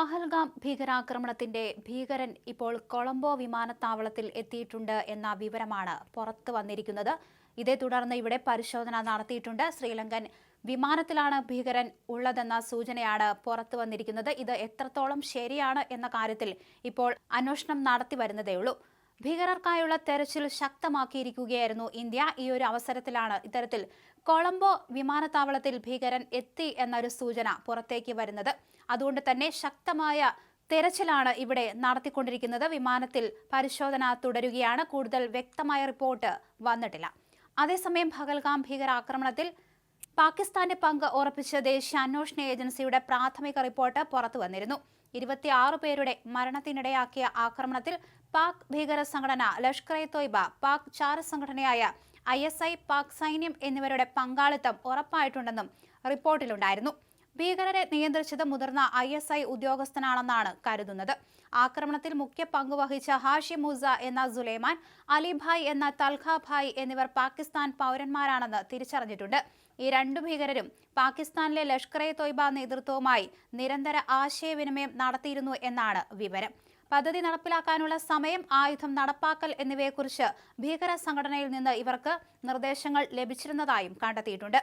പഹൽഗാം ഭീകരാക്രമണത്തിന്റെ ഭീകരൻ ഇപ്പോൾ കൊളംബോ വിമാനത്താവളത്തിൽ എത്തിയിട്ടുണ്ട് എന്ന വിവരമാണ് പുറത്തു വന്നിരിക്കുന്നത്. ഇതേ തുടർന്ന് ഇവിടെ പരിശോധന നടത്തിയിട്ടുണ്ട്. ശ്രീലങ്കൻ വിമാനത്തിലാണ് ഭീകരൻ ഉള്ളതെന്ന സൂചനയാണ് പുറത്തു വന്നിരിക്കുന്നത്. ഇത് എത്രത്തോളം ശരിയാണ് എന്ന കാര്യത്തിൽ ഇപ്പോൾ അന്വേഷണം നടത്തി വരുന്നതേയുള്ളൂ. ഭീകരർക്കായുള്ള തെരച്ചിൽ ശക്തമാക്കിയിരിക്കുകയായിരുന്നു ഇന്ത്യ. ഈ ഒരു അവസരത്തിലാണ് ഇത്തരത്തിൽ കൊളംബോ വിമാനത്താവളത്തിൽ ഭീകരൻ എത്തി എന്നൊരു സൂചന പുറത്തേക്ക് വരുന്നത്. അതുകൊണ്ട് തന്നെ ശക്തമായ തെരച്ചിലാണ് ഇവിടെ നടത്തിക്കൊണ്ടിരിക്കുന്നത്. വിമാനത്തിൽ പരിശോധന തുടരുകയാണ്. കൂടുതൽ വ്യക്തമായ റിപ്പോർട്ട് വന്നിട്ടില്ല. അതേസമയം ഭഗൽഗാം ഭീകരാക്രമണത്തിൽ പാകിസ്ഥാന്റെ പങ്ക് ഉറപ്പിച്ച ദേശീയ അന്വേഷണ ഏജൻസിയുടെ പ്രാഥമിക റിപ്പോർട്ട് പുറത്തു വന്നിരുന്നു. ഇരുപത്തിയാറ് പേരുടെ മരണത്തിനിടയാക്കിയ ആക്രമണത്തിൽ പാക് ഭീകര സംഘടന ലഷ്കർ എ തോയ്ബ പാക് ചാര സംഘടനയായ ഐ എസ് ഐ പാക് സൈന്യം എന്നിവരുടെ പങ്കാളിത്തം ഉറപ്പായിട്ടുണ്ടെന്നും റിപ്പോർട്ടിലുണ്ടായിരുന്നു. ഭീകരരെ നിയന്ത്രിച്ചത് മുതിർന്ന ഐ എസ് ഐ ഉദ്യോഗസ്ഥനാണെന്നാണ് കരുതുന്നത്. ആക്രമണത്തിൽ മുഖ്യ പങ്കുവഹിച്ച ഹാഷി മുസ എന്ന സുലൈമാൻ അലിഭായ് എന്ന തൽഖ ഭായ് എന്നിവർ പാകിസ്ഥാൻ പൗരന്മാരാണെന്ന് തിരിച്ചറിഞ്ഞിട്ടുണ്ട്. ഈ രണ്ടു ഭീകരരും പാകിസ്ഥാനിലെ ലഷ്കർ എ തൊയ്ബ നേതൃത്വവുമായി നിരന്തര ആശയവിനിമയം നടത്തിയിരുന്നു എന്നാണ് വിവരം. പദ്ധതി നടപ്പിലാക്കാനുള്ള സമയം ആയുധം നടപ്പാക്കൽ എന്നിവയെക്കുറിച്ച് ഭീകര സംഘടനയിൽ നിന്ന് ഇവർക്ക് നിർദ്ദേശങ്ങൾ ലഭിച്ചിരുന്നതായും കണ്ടെത്തിയിട്ടുണ്ട്.